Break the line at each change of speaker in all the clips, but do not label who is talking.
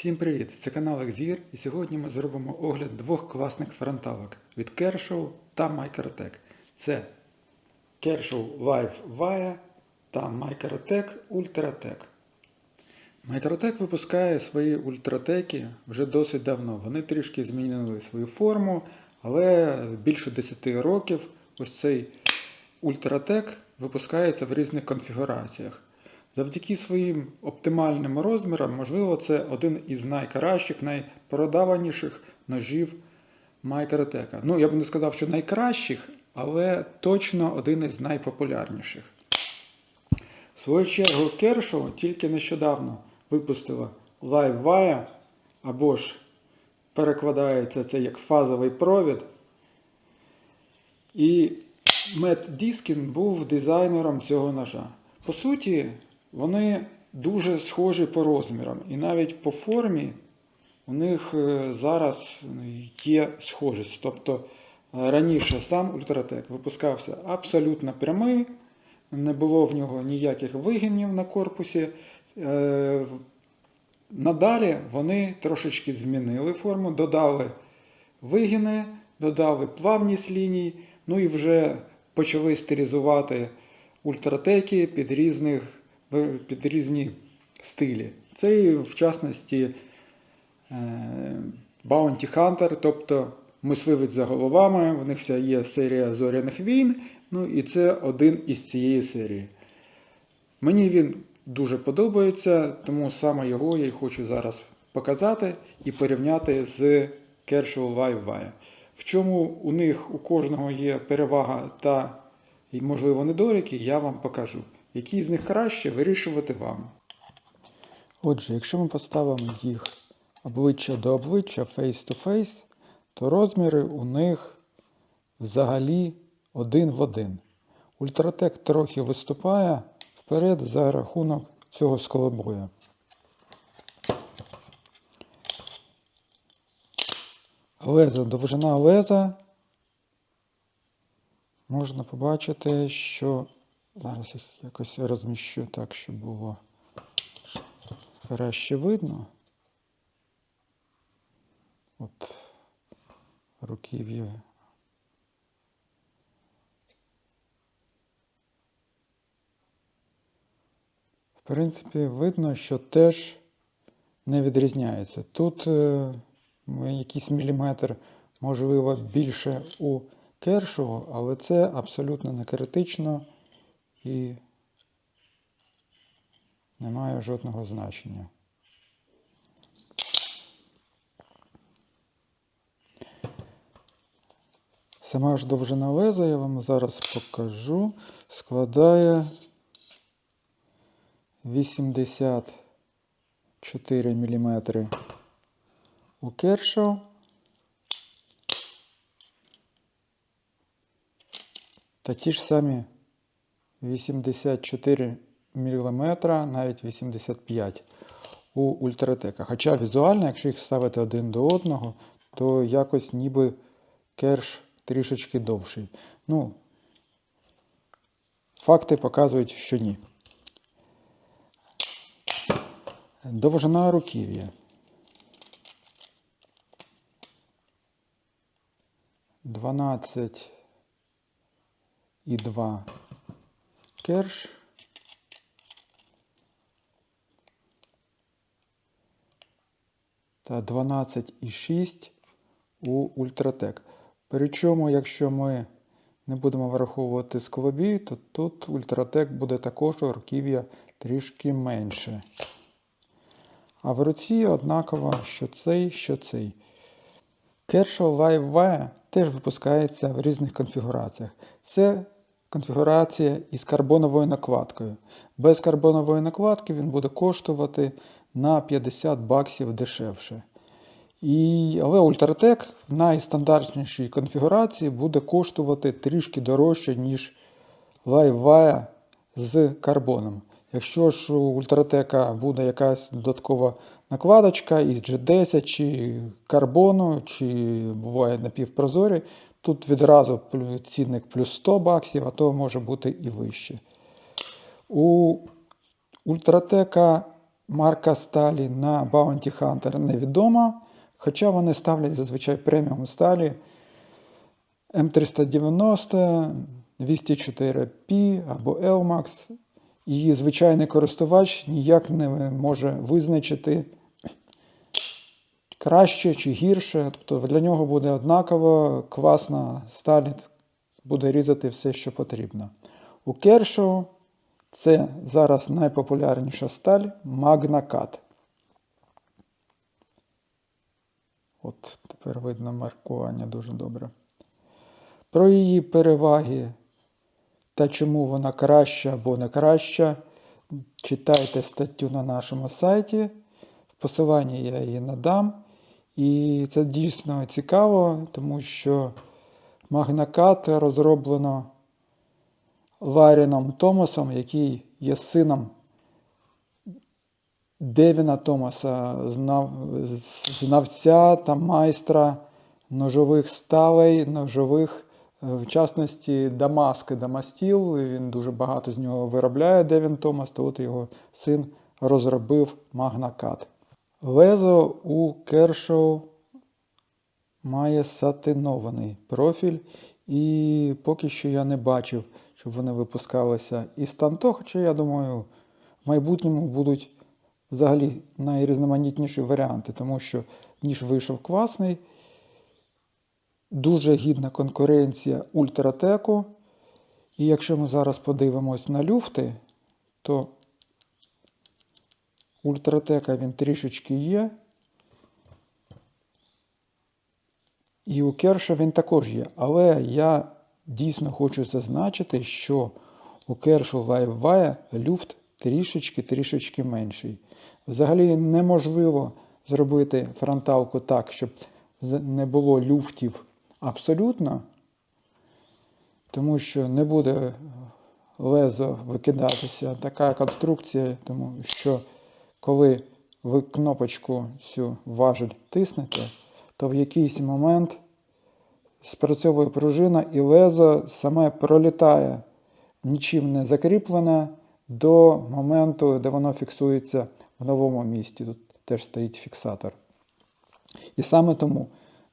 Всім привіт! Це канал Exir і сьогодні ми зробимо огляд двох класних фронталок від Kershaw та Microtech. Це Kershaw Live Via та Microtech Ultratech. Microtech випускає свої ультратеки вже досить давно. Вони трішки змінили свою форму, але більше 10 років ось цей Ультратек випускається в різних конфігураціях. Завдяки своїм оптимальним розмірам, можливо, це один із найкращих, найпродаваніших ножів Microtech. Ну, я б не сказав, що найкращих, але точно один із найпопулярніших. В свою чергу Kershaw тільки нещодавно випустила Live Wire, або ж перекладається це як фазовий провід. І Мет Діскін був дизайнером цього ножа. По суті, вони дуже схожі по розмірам. І навіть по формі у них е, зараз є схожість. Тобто е, раніше сам Ультратек випускався абсолютно прямий, не було в нього ніяких вигинів на корпусі. Е, Надалі вони трошечки змінили форму, додали вигини, додали плавність ліній, ну і вже почали стилізувати ультратеки під, різних, під різні стилі. Це, в частності, е, Bounty Hunter, тобто мисливець за головами. В них вся є серія зоряних війн. Ну і це один із цієї серії. Мені він дуже подобається, тому саме його я й хочу зараз показати і порівняти з Kershaw Live Wire. В чому у них у кожного є перевага та, можливо, недоліки, я вам покажу. Які з них краще вирішувати вам. Отже, якщо ми поставимо їх обличчя до обличчя, face to face, то розміри у них взагалі один в один. Ультратек трохи виступає вперед за рахунок цього сколобоя. Лезо, довжина леза. Можна побачити, що зараз їх якось розміщу так, щоб було краще видно. От руків'я. В принципі, видно, що теж не відрізняється. Тут е, якийсь міліметр, можливо, більше у кершу, але це абсолютно не критично і не має жодного значення. Сама ж довжина леза, я вам зараз покажу, складає 84 мм у Kershaw. Та ті ж самі 84 мм, навіть 85 у ультратека. Хоча візуально, якщо їх ставити один до одного, то якось ніби керш трішечки довший. Ну, факти показують, що ні. Довжина руків'я. 12 і 2 керш. Та 12 і 6 у ультратек. Причому, якщо ми не будемо враховувати склобій, то тут ультратек буде також руків'я трішки менше. А в руці однаково, що цей, що цей. Kershaw Live Wire теж випускається в різних конфігураціях. Це конфігурація із карбоновою накладкою. Без карбонової накладки він буде коштувати на 50 баксів дешевше. І, Але Ultratech в найстандартнішій конфігурації буде коштувати трішки дорожче, ніж Live Wire з карбоном. Якщо ж у ультратека буде якась додаткова накладочка із G10 чи карбону, чи буває напівпрозорі, тут відразу цінник плюс 100 баксів, а то може бути і вище. У ультратека марка сталі на Bounty Hunter невідома, хоча вони ставлять зазвичай преміум сталі М390, 204P або Elmax. І звичайний користувач ніяк не може визначити краще чи гірше. Тобто для нього буде однаково класна сталь, буде різати все, що потрібно. У Kershaw це зараз найпопулярніша сталь Cut. От тепер видно маркування дуже добре. Про її переваги та чому вона краща або не краща, читайте статтю на нашому сайті. В посиланні я її надам. І це дійсно цікаво, тому що Cut розроблено Ларіном Томасом, який є сином Девіна Томаса, знав, знавця та майстра ножових сталей, ножових, е, в частності Дамаски, Дамастіл. Він дуже багато з нього виробляє Девін Томас, то от його син розробив Cut. Лезо у Кершоу має сатинований профіль, і поки що я не бачив, щоб вони випускалися із танто, хоча я думаю, в майбутньому будуть взагалі найрізноманітніші варіанти, тому що ніж вийшов класний, дуже гідна конкуренція ультратеку. І якщо ми зараз подивимось на люфти, то ультратека він трішечки є. І у Керша він також є. Але я дійсно хочу зазначити, що у Кершу Лайввая люфт трішечки-трішечки менший. Взагалі неможливо зробити фронталку так, щоб не було люфтів абсолютно, тому що не буде лезо викидатися. Така конструкція, тому що коли ви кнопочку цю важель тиснете, то в якийсь момент спрацьовує пружина і лезо саме пролітає, нічим не закріплене до моменту, де воно фіксується в новому місці. Тут теж стоїть фіксатор. І саме тому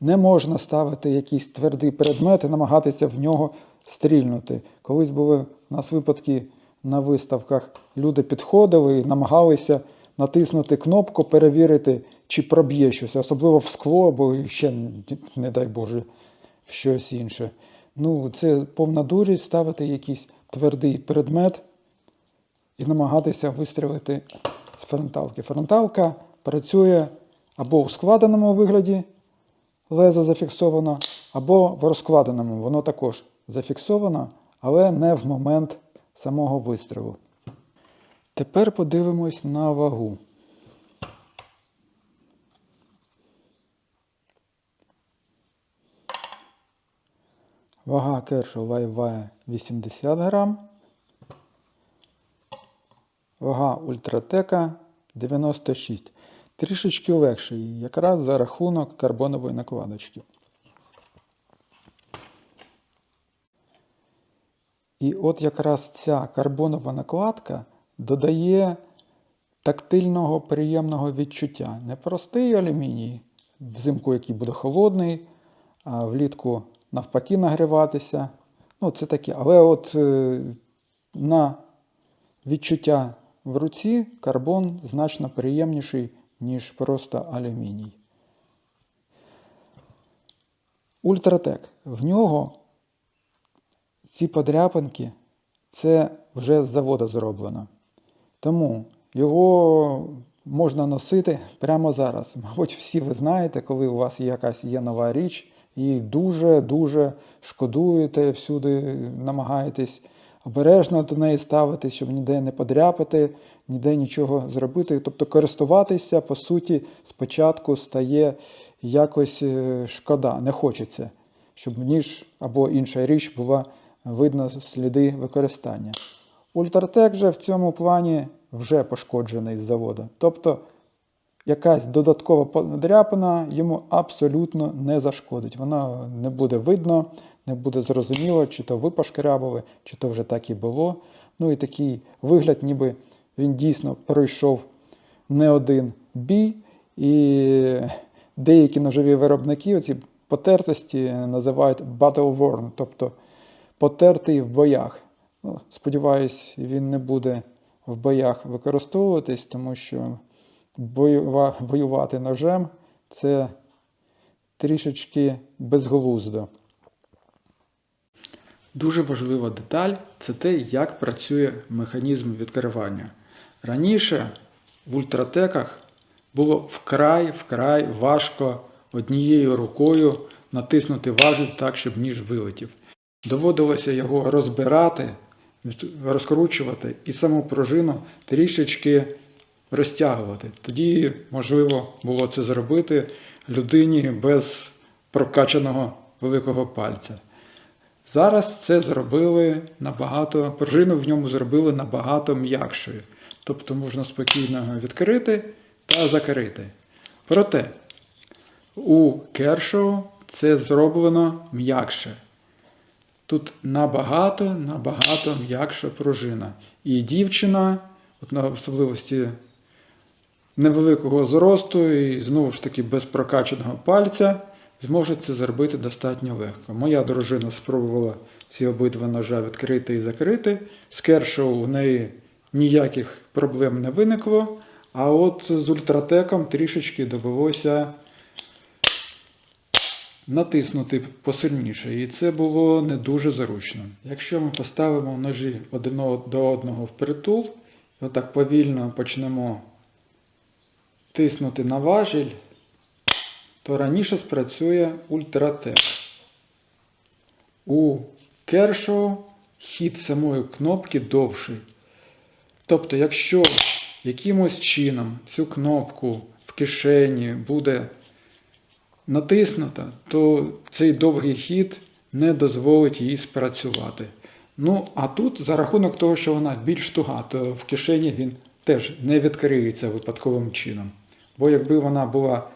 не можна ставити якийсь твердий предмет і намагатися в нього стрільнути. Колись були у нас випадки на виставках, люди підходили і намагалися натиснути кнопку, перевірити, чи проб'є щось, особливо в скло, або ще, не дай Боже, в щось інше. Ну, це повна дурість ставити якийсь твердий предмет і намагатися вистрілити з фронталки. Фронталка працює або у складеному вигляді, лезо зафіксовано, або в розкладеному. Воно також зафіксовано, але не в момент самого вистрілу. Тепер подивимось на вагу. Вага Kershaw Livewire 80 грам. Вага Ультратека 96. Трішечки легший, якраз за рахунок карбонової накладочки. І от якраз ця карбонова накладка додає тактильного приємного відчуття. Не простий алюміній, взимку який буде холодний, а влітку навпаки нагріватися. Ну, це таке. Але от е, на відчуття в руці карбон значно приємніший, ніж просто алюміній. Ультратек. В нього ці подряпинки це вже з заводу зроблено. Тому його можна носити прямо зараз. Мабуть, всі ви знаєте, коли у вас якась є нова річ, і дуже-дуже шкодуєте, всюди намагаєтесь обережно до неї ставитись, щоб ніде не подряпати, ніде нічого зробити. Тобто користуватися, по суті, спочатку стає якось е, шкода, не хочеться, щоб ніж або інша річ була видно сліди використання. Ультратек же в цьому плані вже пошкоджений з заводу. Тобто якась додаткова подряпина йому абсолютно не зашкодить. Вона не буде видно, не буде зрозуміло, чи то ви пошкрябали, чи то вже так і було. Ну і такий вигляд, ніби він дійсно пройшов не один бій, і деякі ножові виробники ці потертості називають battle worn, тобто потертий в боях. Сподіваюсь, він не буде в боях використовуватись, тому що воюва- воювати ножем це трішечки безглуздо. Дуже важлива деталь це те, як працює механізм відкривання. Раніше в ультратеках було вкрай вкрай важко однією рукою натиснути важіль так, щоб ніж вилетів. Доводилося його розбирати, розкручувати і саму пружину трішечки розтягувати. Тоді можливо було це зробити людині без прокачаного великого пальця. Зараз це зробили набагато, пружину в ньому зробили набагато м'якшою. Тобто можна спокійно відкрити та закрити. Проте у Кершоу це зроблено м'якше. Тут набагато, набагато м'якша пружина. І дівчина, от на особливості невеликого зросту і знову ж таки без прокачаного пальця, зможе це зробити достатньо легко. Моя дружина спробувала ці обидва ножа відкрити і закрити. З кершоу у неї ніяких проблем не виникло. А от з ультратеком трішечки довелося натиснути посильніше, і це було не дуже зручно. Якщо ми поставимо ножі один до одного впритул, і отак повільно почнемо тиснути на важіль, то раніше спрацює ультратек. У Кершоу хід самої кнопки довший. Тобто, якщо якимось чином цю кнопку в кишені буде натиснута, то цей довгий хід не дозволить їй спрацювати. Ну, а тут, за рахунок того, що вона більш туга, то в кишені він теж не відкриється випадковим чином. Бо якби вона була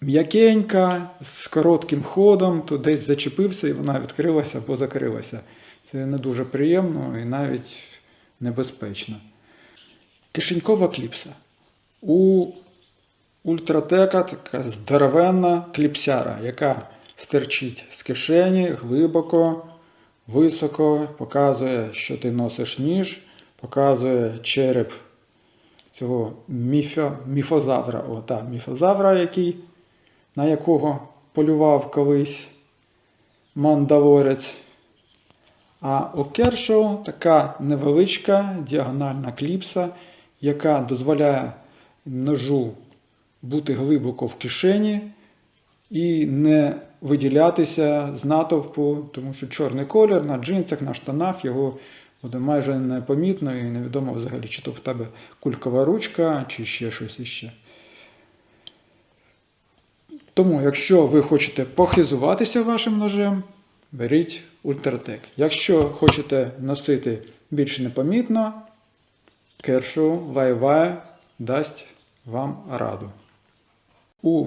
м'якенька, з коротким ходом, то десь зачепився і вона відкрилася або закрилася. Це не дуже приємно і навіть небезпечно. Кишенькова кліпса. У Ультратека така здоровенна кліпсяра, яка стерчить з кишені глибоко, високо, показує, що ти носиш ніж, показує череп цього міфо, міфозавра, о, та, міфозавра, який, на якого полював колись мандалорець. А у Кершоу така невеличка діагональна кліпса, яка дозволяє ножу бути глибоко в кишені і не виділятися з натовпу, тому що чорний колір на джинсах, на штанах його буде майже непомітно і невідомо взагалі, чи то в тебе кулькова ручка, чи ще щось іще. Тому, якщо ви хочете похизуватися вашим ножем, беріть Ультратек. Якщо хочете носити більш непомітно, Kershaw Лайвая дасть вам раду. У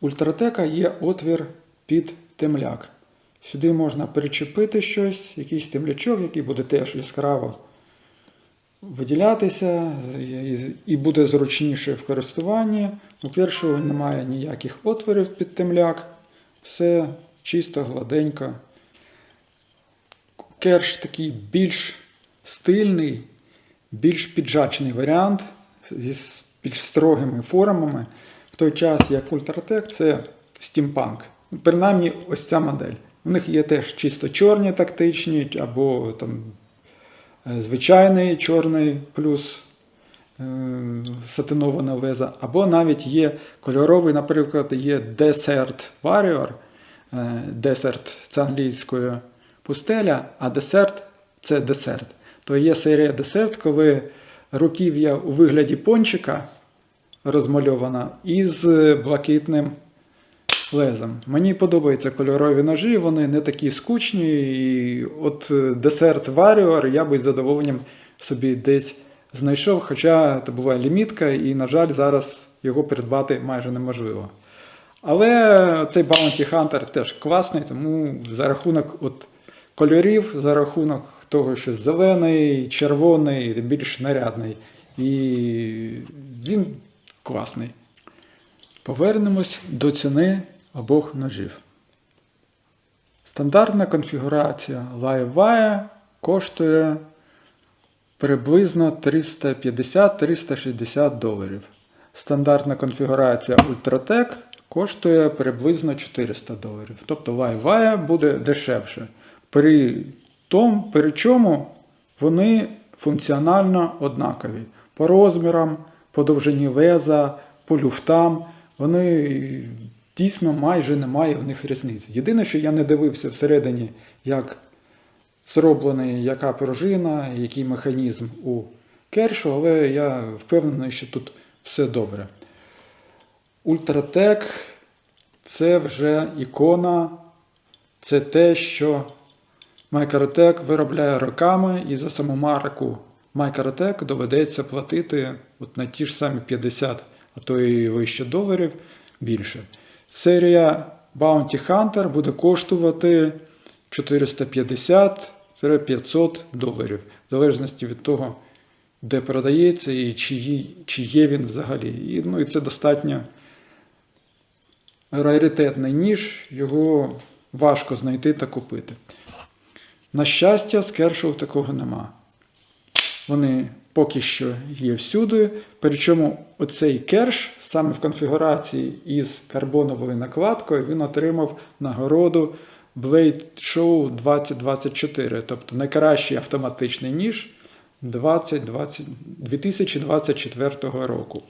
Ультратека є отвір під темляк. Сюди можна причепити щось, якийсь темлячок, який буде теж яскраво виділятися і- буде зручніше в користуванні. У першого немає ніяких отворів під темляк. Все чисто, гладенько. Керш такий більш стильний, більш піджачний варіант с- більш строгими формами. В той час, як Ультратек, це стімпанк. Принаймні, ось ця модель. У них є теж чисто чорні тактичні, або там е, звичайний чорний плюс е, сатиноване леза, або навіть є кольоровий, наприклад, є Desert Warrior. Desert це англійською пустеля, а десерт це десерт. То є серія десерт, коли руків'я у вигляді пончика розмальована із блакитним лезом. Мені подобаються кольорові ножі, вони не такі скучні. І от е, десерт Warrior я би з задоволенням собі десь знайшов, хоча це була лімітка, і, на жаль, зараз його придбати майже неможливо. Але цей Bounty Hunter теж класний, тому за рахунок от кольорів, за рахунок того, що зелений, червоний, більш нарядний і він класний. Повернемось до ціни обох ножів. Стандартна конфігурація LiveWire коштує приблизно 350-360 доларів. Стандартна конфігурація Ultratech коштує приблизно 400 доларів. Тобто LiveWire буде дешевше. При, том, при чому вони функціонально однакові. По розмірам, по довжині леза, по люфтам. Вони дійсно майже немає в них різниць. Єдине, що я не дивився всередині, як зроблений, яка пружина, який механізм у кершу, але я впевнений, що тут все добре. Ультратек це вже ікона, це те, що Майкаротек виробляє роками, і за саму марку Майкаротек доведеться платити от на ті ж самі 50, а то і вище доларів більше. Серія Bounty Hunter буде коштувати 450-500 доларів, в залежності від того, де продається і чи чи є він взагалі. І, ну, і це достатньо раритетний ніж, його важко знайти та купити. На щастя, з Кершоу такого нема. Вони поки що є всюди. Причому оцей керш саме в конфігурації із карбоновою накладкою він отримав нагороду Blade Show 2024, тобто найкращий автоматичний ніж 2020, 2024 року.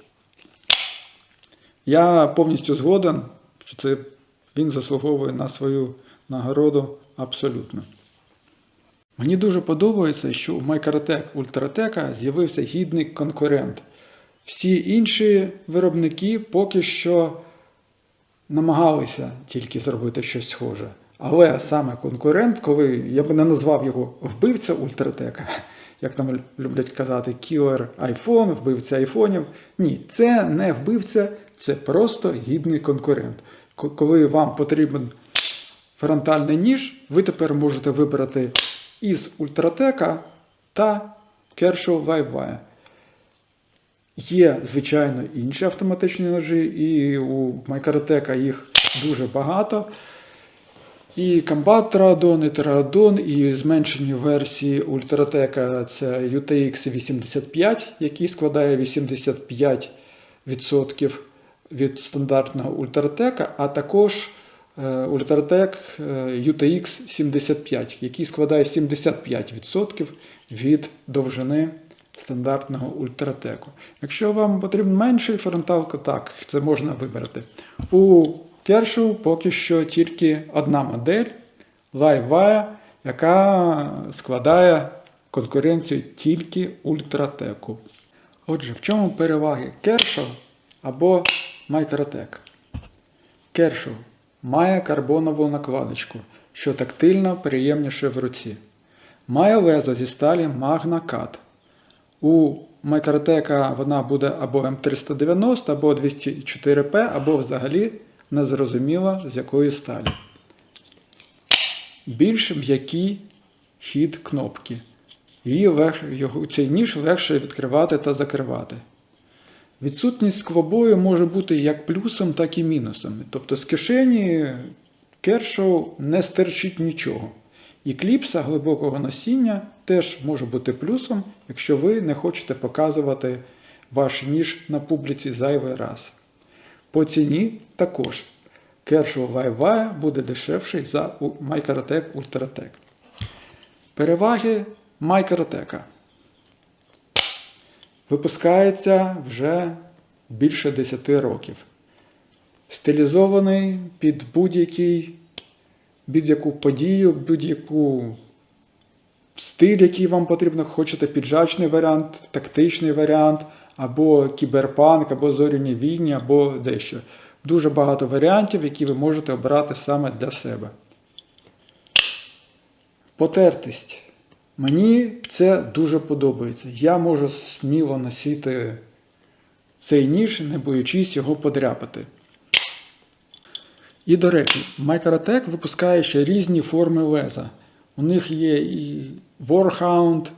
Я повністю згоден, що це він заслуговує на свою нагороду абсолютно. Мені дуже подобається, що у Майкаротек Ультратека з'явився гідний конкурент. Всі інші виробники поки що намагалися тільки зробити щось схоже. Але саме конкурент, коли я би не назвав його вбивця Ультратека, як там люблять казати, кілер айфон, вбивця айфонів. Ні, це не вбивця, це просто гідний конкурент. Коли вам потрібен фронтальний ніж, ви тепер можете вибрати із Ультратека та Kershaw LiveWire. Є, звичайно, інші автоматичні ножі, і у Майкаротека їх дуже багато. І Combat Tradon, і Tradon, і зменшені версії Ультратека це UTX 85, який складає 85% від стандартного Ультратека, а також Ультратек е, UTX 75, який складає 75% від довжини стандартного ультратеку. Якщо вам потрібен менший фронтал, так, це можна вибрати. У Кершу поки що тільки одна модель LiveWire, яка складає конкуренцію тільки ультратеку. Отже, в чому переваги Kershaw або Microtech? Kershaw має карбонову накладочку, що тактильно приємніше в руці. Має лезо зі сталі Magna Cut. У Microtech вона буде або М390, або 204P, або взагалі незрозуміло з якої сталі. Більш м'який хід кнопки. Її лег... Цей ніж легше відкривати та закривати. Відсутність склобою може бути як плюсом, так і мінусом. Тобто з кишені кершоу не стерчить нічого. І кліпса глибокого носіння теж може бути плюсом, якщо ви не хочете показувати ваш ніж на публіці зайвий раз. По ціні також. Kershaw LiveWire буде дешевший за Microtech Ultratech. Переваги Microtech. Випускається вже більше 10 років. Стилізований під будь-який будь-яку подію, будь-яку стиль, який вам потрібно. Хочете піджачний варіант, тактичний варіант, або кіберпанк, або зоряні війні, або дещо. Дуже багато варіантів, які ви можете обрати саме для себе. Потертість. Мені це дуже подобається. Я можу сміло носити цей ніж, не боючись його подряпати. І, до речі, Microtech випускає ще різні форми леза. У них є і Warhound,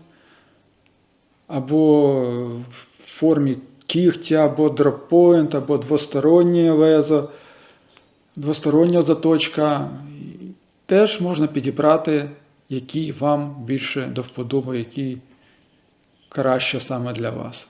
або в формі кігтя або дроппойнт, або двостороннє лезо, двостороння заточка. Теж можна підібрати, який вам більше до вподоби, який краще саме для вас.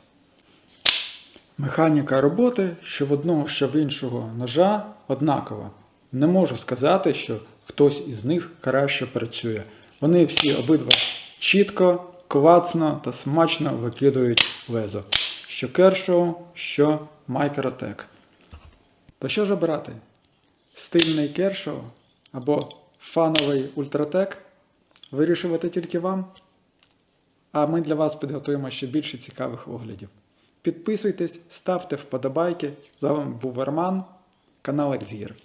Механіка роботи, що в одного, що в іншого ножа однакова. Не можу сказати, що хтось із них краще працює. Вони всі обидва чітко, клацно та смачно викидують лезо. Що Kershaw, що Microtech. То що ж обирати? Стильний Kershaw або фановий Ultratech? Вирішувати тільки вам? А ми для вас підготуємо ще більше цікавих оглядів. Підписуйтесь, ставте вподобайки. З вами був Арман, канал Екзгір.